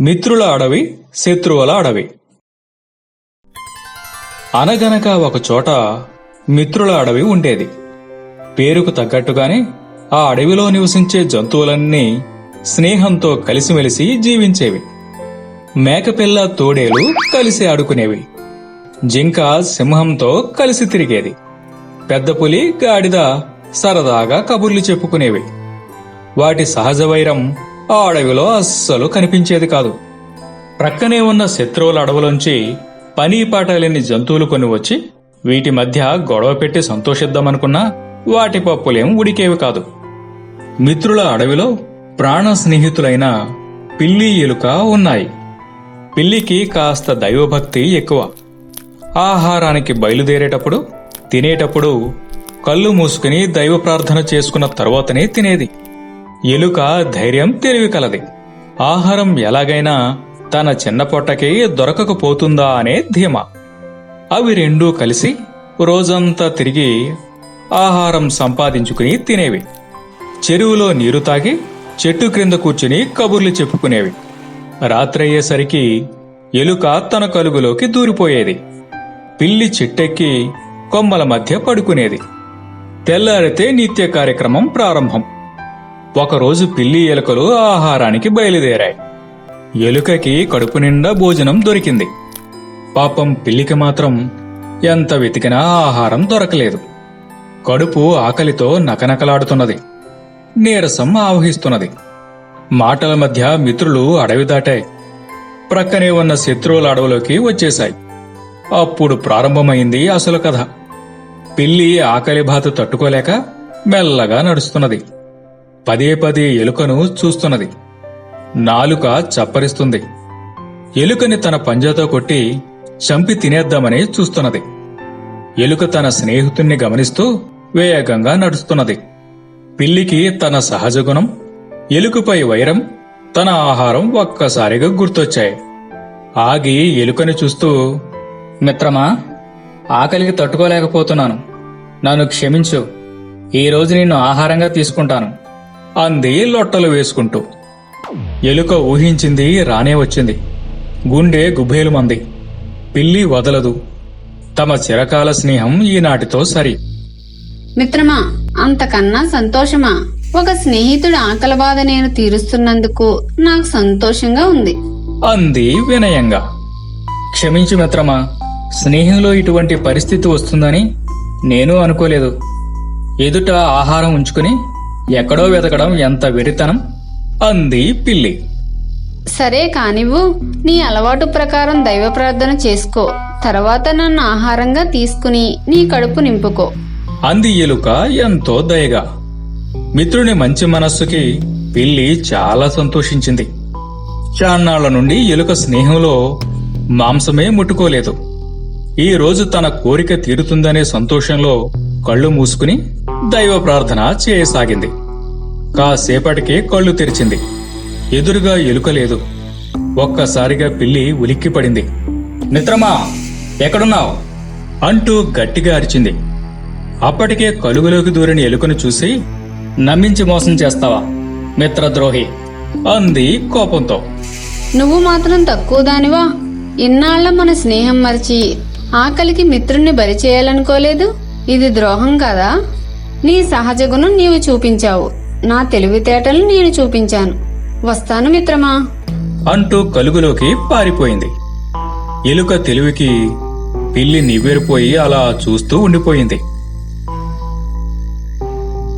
మిత్రుల అడవి శత్రువుల అడవి. అనగనక ఒకచోట మిత్రుల అడవి ఉండేది. పేరుకు తగ్గట్టుగానే ఆ అడవిలో నివసించే జంతువులన్నీ స్నేహంతో కలిసిమెలిసి జీవించేవి. మేకపిల్ల తోడేలు కలిసి ఆడుకునేవి. జింక సింహంతో కలిసి తిరిగేది. పెద్ద పులి గాడిద సరదాగా కబుర్లు చెప్పుకునేవి. వాటి సహజ వైరం ఆ అడవిలో అస్సలు కనిపించేది కాదు. ప్రక్కనే ఉన్న శత్రువుల అడవులోంచి పని పాటలేని జంతువులు కొన్ని వచ్చి వీటి మధ్య గొడవ పెట్టి సంతోషిద్దామనుకున్నా వాటి పప్పులేం ఉడికేవి కాదు. మిత్రుల అడవిలో ప్రాణ స్నేహితులైన పిల్లి ఎలుక ఉన్నాయి. పిల్లికి కాస్త దైవభక్తి ఎక్కువ. ఆహారానికి బయలుదేరేటప్పుడు తినేటప్పుడు కళ్ళు మూసుకుని దైవ ప్రార్థన చేసుకున్న తర్వాతనే తినేది. ఎలుక ధైర్యం తెలివి కలది. ఆహారం ఎలాగైనా తన చిన్నపొట్టకి దొరకకపోతుందా అనే ధీమా. అవి రెండూ కలిసి రోజంతా తిరిగి ఆహారం సంపాదించుకుని తినేవి. చెరువులో నీరు తాగి చెట్టు క్రింద కూర్చుని కబుర్లు చెప్పుకునేవి. రాత్రయ్యేసరికి ఎలుక తన కలుగులోకి దూరిపోయేది. పిల్లి చెట్టెక్కి కొమ్మల మధ్య పడుకునేది. తెల్లారితే నిత్య కార్యక్రమం ప్రారంభం. ఒకరోజు పిల్లి ఎలుకలు ఆహారానికి బయలుదేరాయి. ఎలుకకి కడుపు నిండా భోజనం దొరికింది. పాపం పిల్లికి మాత్రం ఎంత వెతికినా ఆహారం దొరకలేదు. కడుపు ఆకలితో నకనకలాడుతున్నది. నీరసం ఆవహిస్తున్నది. మాటల మధ్య మిత్రులు అడవి దాటాయి. ప్రక్కనే ఉన్న శత్రువుల అడవిలోకి వచ్చేశాయి. అప్పుడు ప్రారంభమైంది అసలు కథ. పిల్లి ఆకలి బాధ తట్టుకోలేక మెల్లగా నడుస్తున్నది. పదే పదే ఎలుకను చూస్తున్నది. నాలుక చప్పరిస్తుంది. ఎలుకని తన పంజాతో కొట్టి చంపి తినేద్దామని చూస్తున్నది. ఎలుక తన స్నేహితుణ్ణి గమనిస్తూ వేగంగా నడుస్తున్నది. పిల్లికి తన సహజ గుణం ఎలుకపై వైరం తన ఆహారం ఒక్కసారిగా గుర్తొచ్చాయి. ఆగి ఎలుకని చూస్తూ మిత్రమా ఆకలికి తట్టుకోలేకపోతున్నాను. నన్ను క్షమించు. ఈ రోజు నిన్ను ఆహారంగా తీసుకుంటాను. అంది లొట్టలు వేసుకుంటూ. ఎలుక ఊహించింది రానే వచ్చింది. గుండె గుబేలు మంది పిల్లి వదలదు. తమ చిరకాల స్నేహం ఈనాటితో సరి. మిత్రమా అంతకన్నా సంతోషమా? ఒక స్నేహితుడి ఆకలి బాధ నేను తీరుస్తున్నందుకు నాకు సంతోషంగా ఉంది. అంది వినయంగా. క్షమించు మిత్రమా స్నేహంలో ఇటువంటి పరిస్థితి వస్తుందని నేను అనుకోలేదు. ఎదుట ఆహారం ఉంచుకుని ఎక్కడో వెతకడం ఎంత వెరితనం? అంది పిల్లి. సరే కానివ్వు నీ అలవాటు ప్రకారం దైవ ప్రార్థన చేసుకో. తర్వాత నన్ను ఆహారంగా తీసుకుని నీ కడుపు నింపుకో. అంది ఎలుక ఎంతో దయగా. మిత్రుని మంచి మనస్సుకి పిల్లి చాలా సంతోషించింది. చాన్నాళ్ళ నుండి ఎలుక స్నేహంలో మాంసమే ముట్టుకోలేదు. ఈ రోజు తన కోరిక తీరుతుందనే సంతోషంలో కళ్ళు మూసుకుని దైవ ప్రార్థన చేయసాగింది. కాసేపటికి కళ్ళు తెరిచింది. ఎదురుగా ఎలుక లేదు ఒక్కసారిగా పిల్లి ఉలిక్కిపడింది మిత్రమా ఎక్కడున్నావు? అంటూ గట్టిగా అరిచింది. అప్పటికే కలుగులోకి దూరిన ఎలుకను చూసి నమ్మించి మోసం చేస్తావా మిత్రద్రోహి? అంది కోపంతో. నువ్వు మాత్రం తక్కువ దానివా? ఇన్నాళ్ళ మన స్నేహం మరిచి ఆకలికి మిత్రుణ్ణి బలి చేయాలనుకోలేదు? ఇది ద్రోహం కదా? నీ సహజ గుణం నీవు చూపించావు. నా తెలివితేటలు నేను చూపించాను. వస్తాను మిత్రమా? అంటూ కలుగులోకి పారిపోయింది. ఎలుక తెలివికి పిల్లి నివ్వెరిపోయి అలా చూస్తూ ఉండిపోయింది.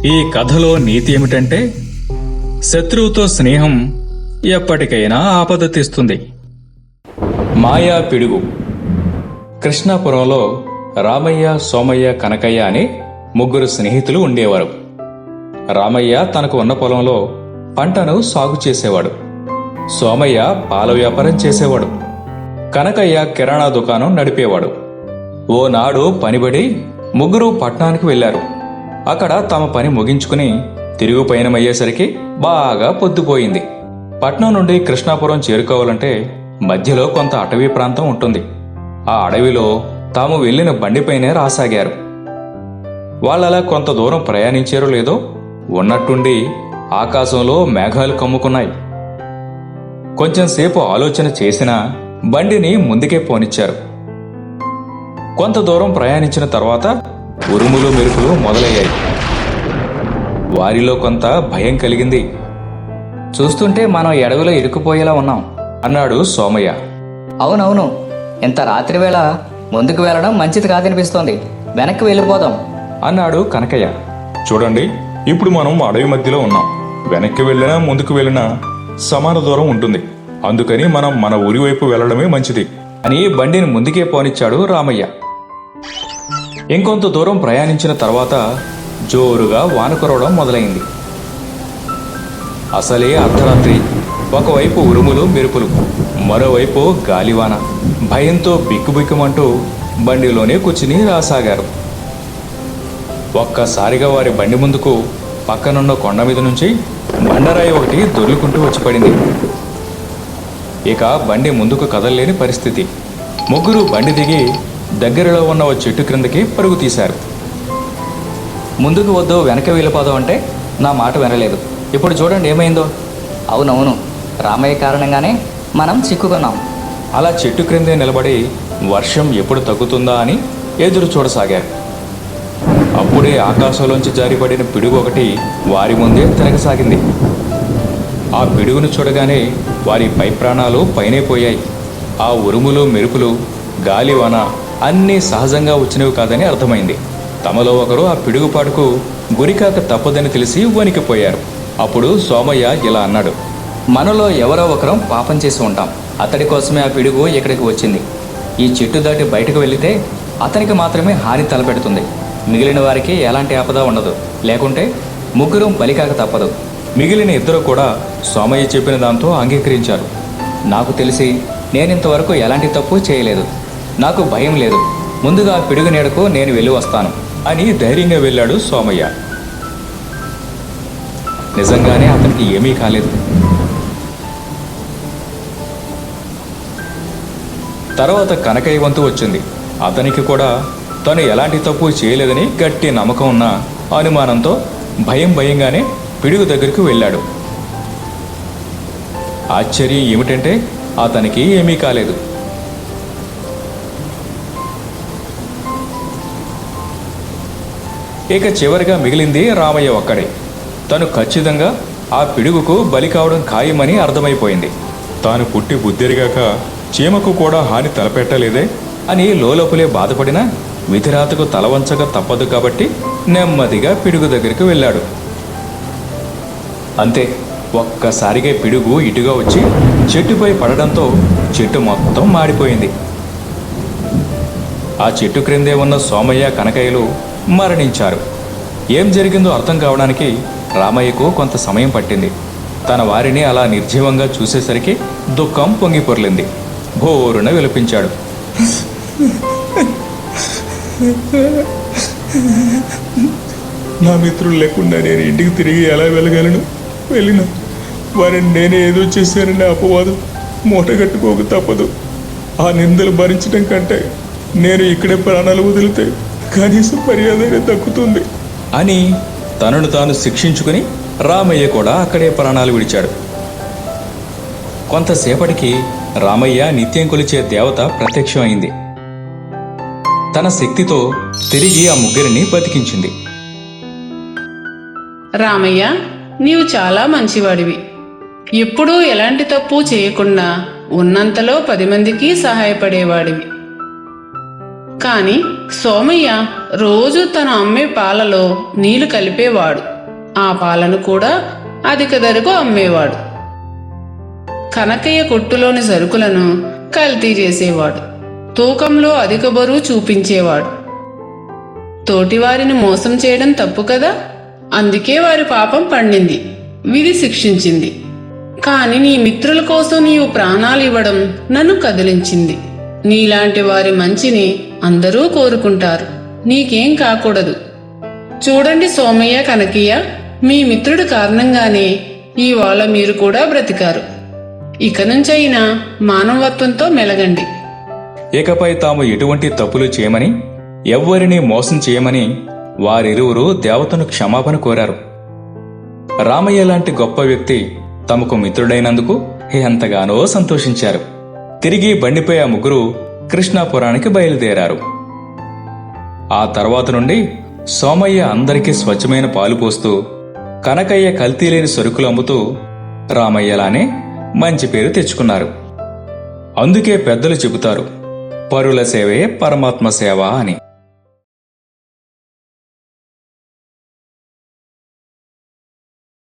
ఈ కథలో నీతి ఏమిటంటే శత్రువుతో స్నేహం ఎప్పటికైనా ఆపద తెస్తుంది. మాయా పిడుగు. కృష్ణాపురంలో రామయ్య సోమయ్య కనకయ్య అనే ముగ్గురు స్నేహితులు ఉండేవారు. రామయ్య తనకు ఉన్న పొలంలో పంటను సాగు చేసేవాడు. సోమయ్య పాల వ్యాపారం చేసేవాడు. కనకయ్య కిరాణా దుకాణం నడిపేవాడు. ఓనాడు పనిబడి ముగ్గురు పట్నానికి వెళ్ళారు అక్కడ తమ పని ముగించుకుని తిరుగు పయనమయ్యేసరికి బాగా పొద్దుపోయింది. పట్నం నుండి కృష్ణాపురం చేరుకోవాలంటే మధ్యలో కొంత అటవీ ప్రాంతం ఉంటుంది. ఆ అడవిలో తాము వెళ్ళిన బండిపైనే రాసాగారు. వాళ్ళలా కొంత దూరం ప్రయాణించారో లేదో ఉన్నట్టుండి ఆకాశంలో మేఘాలు కమ్ముకున్నాయి. కొంచెంసేపు ఆలోచన చేసినా బండిని ముందుకే పోనిచ్చారు. కొంత దూరం ప్రయాణించిన తర్వాత ఉరుములు మెరుపులు మొదలయ్యాయి. వారిలో కొంత భయం కలిగింది. చూస్తుంటే మనం ఎడవిలో ఇరుక్కుపోయేలా ఉన్నాం అన్నాడు సోమయ్య. అవునవును ఇంత రాత్రి వేళ ముందుకు వెళ్ళడం మంచిది కాదనిపిస్తోంది. వెనక్కి వెళ్ళిపోదాం అన్నాడు కనకయ్య. చూడండి ఇప్పుడు మనం అడవి మధ్యలో ఉన్నాం. వెనక్కి వెళ్ళినా ముందుకు వెళ్ళినా సమాన దూరం ఉంటుంది. అందుకని మనం మన ఊరి వైపు వెళ్ళడమే మంచిది. అని బండిని ముందుకే పోనిచ్చాడు రామయ్య. ఇంకొంత దూరం ప్రయాణించిన తర్వాత జోరుగా వాన కురవడం మొదలైంది. అసలే అర్ధరాత్రి. ఒకవైపు ఉరుములు మెరుపులు. మరోవైపు గాలివాన. భయంతో బిక్కుబిక్కుమంటూ బండిలోనే కూర్చుని రాసాగారు. ఒక్కసారిగా వారి బండి ముందుకు పక్కనున్న కొండ మీద నుంచి బండరాయి ఒకటి దొర్లుకుంటూ వచ్చి పడింది ఇక బండి ముందుకు కదలలేని పరిస్థితి. ముగ్గురు బండి దిగి దగ్గరలో ఉన్న ఓ చెట్టు క్రిందకి పరుగు తీశారు. ముందుకు వద్దు వెనక వెళ్ళిపోదాం అంటే నా మాట వినలేదు. ఇప్పుడు చూడండి ఏమైందో. అవునవును రామయ్య కారణంగానే మనం చిక్కుకున్నాం. అలా చెట్టు క్రిందే నిలబడి వర్షం ఎప్పుడు తగ్గుతుందా అని ఎదురు చూడసాగారు. అప్పుడే ఆకాశంలోంచి జారిపడిన పిడుగు ఒకటి వారి ముందే తిరగసాగింది ఆ పిడుగును చూడగానే వారి పై ప్రాణాలు పైనే పోయాయి. ఆ ఉరుములు మెరుపులు గాలివాన అన్నీ సహజంగా వచ్చినవి కాదని అర్థమైంది. తమలో ఒకరు ఆ పిడుగుపాటుకు గురికాక తప్పదని తెలిసి వణికిపోయారు అప్పుడు సోమయ్య ఇలా అన్నాడు మనలో ఎవరో ఒకరం పాపం చేసి ఉంటాం. అతడి కోసమే ఆ పిడుగు ఇక్కడికి వచ్చింది. ఈ చెట్టు దాటి బయటకు వెళితే అతనికి మాత్రమే హాని తలపెడుతుంది. మిగిలిన వారికి ఎలాంటి ఆపద ఉండదు. లేకుంటే ముగ్గురు బలికాక తప్పదు. మిగిలిన ఇద్దరు కూడా సోమయ్య చెప్పిన దాంతో అంగీకరించారు. నాకు తెలిసి నేనింతవరకు ఎలాంటి తప్పు చేయలేదు. నాకు భయం లేదు. ముందుగా పిడుగు నీడకు నేను వెళ్ళి వస్తాను అని ధైర్యంగా వెళ్ళాడు సోమయ్య నిజంగానే అతనికి ఏమీ కాలేదు. తర్వాత కనకయ్య వంతు వచ్చింది. అతనికి కూడా తను ఎలాంటి తప్పు చేయలేదని గట్టి నమ్మకం ఉన్న అనుమానంతో భయం భయంగానే పిడుగు దగ్గరికి వెళ్ళాడు. ఆశ్చర్యం ఏమిటంటే అతనికి ఏమీ కాలేదు. ఇక చివరిగా మిగిలింది రామయ్య ఒక్కడే. తను ఖచ్చితంగా ఆ పిడుగుకు బలి కావడం ఖాయమని అర్థమైపోయింది. తాను పుట్టి బుద్ధిరిగాక చీమకు కూడా హాని తలపెట్టలేదే అని లోలోపలే బాధపడినా విధిరాతకు తలవంచక తప్పదు కాబట్టి నెమ్మదిగా పిడుగు దగ్గరికి వెళ్ళాడు. అంతే ఒక్కసారిగా పిడుగు ఇటుగా వచ్చి చెట్టుపై పడడంతో చెట్టు మొత్తం మాడిపోయింది. ఆ చెట్టు క్రిందే ఉన్న సోమయ్య కనకయ్యలు మరణించారు. ఏం జరిగిందో అర్థం కావడానికి రామయ్యకు కొంత సమయం పట్టింది. తన వారిని అలా నిర్జీవంగా చూసేసరికి దుఃఖం పొంగిపొర్లింది. భోరున విలపించాడు. నా మిత్రులు లేకుండా నేను ఇంటికి తిరిగి ఎలా వెళ్ళగలను? వెళ్ళిన. వారిని నేనే ఏదో చేశానని అపవాదం మూటగట్టుకోక తప్పదు. ఆ నిందలు భరించడం కంటే నేను ఇక్కడే ప్రాణాలు వదిలితే కనీసం మర్యాదనే దక్కుతుంది. అని తనను తాను శిక్షించుకుని రామయ్య కూడా అక్కడే ప్రాణాలు విడిచాడు. కొంతసేపటికి రామయ్య నిత్యం కొలిచే దేవత ప్రత్యక్షమైంది. తన శక్తితో తిరిగి ఆ ముగ్గురిని బతికించింది. రామయ్య నీవు చాలా మంచివాడివి. ఎప్పుడూ ఎలాంటి తప్పు చేయకుండా ఉన్నంతలో పది మందికి సహాయపడేవాడివి. కాని సోమయ్య రోజు తన అమ్మే పాలలో నీళ్ళు కలిపేవాడు. ఆ పాలను కూడా అధిక ధరకు అమ్మేవాడు. కనకయ్య కొట్టులోని సరుకులను కల్తీ చేసేవాడు. తూకంలో అధిక బరువు చూపించేవాడు. తోటివారిని మోసం చేయడం తప్పు కదా? అందుకే వారి పాపం పండింది విధి శిక్షించింది. కాని నీ మిత్రుల కోసం నీవు ప్రాణాలు ఇవ్వడం నన్ను కదిలించింది. నీలాంటి వారి మంచిని అందరూ కోరుకుంటారు నీకేం కాకూడదు. చూడండి సోమయ్య కనకయ్య మీ మిత్రుడు కారణంగానే ఇవాళ మీరు కూడా బ్రతికారు. ఇక నుంచైనా మానవత్వంతో మెలగండి. ఇకపై తాము ఎటువంటి తప్పులు చేయమని ఎవ్వరినీ మోసం చేయమని వారిరువురు దేవతను క్షమాపణ కోరారు. రామయ్య లాంటి గొప్ప వ్యక్తి తమకు మిత్రుడైనందుకు ఎంతగానో సంతోషించారు. తిరిగి బండిపై ఆ ముగ్గురు కృష్ణాపురానికి బయలుదేరారు. ఆ తర్వాత నుండి సోమయ్య అందరికీ స్వచ్ఛమైన పాలు పోస్తూ కనకయ్య కల్తీ లేని సరుకులు అమ్ముతూ రామయ్యలానే మంచి పేరు తెచ్చుకున్నారు. అందుకే పెద్దలు చెబుతారు పరుల సేవే పరమాత్మ సేవ అని.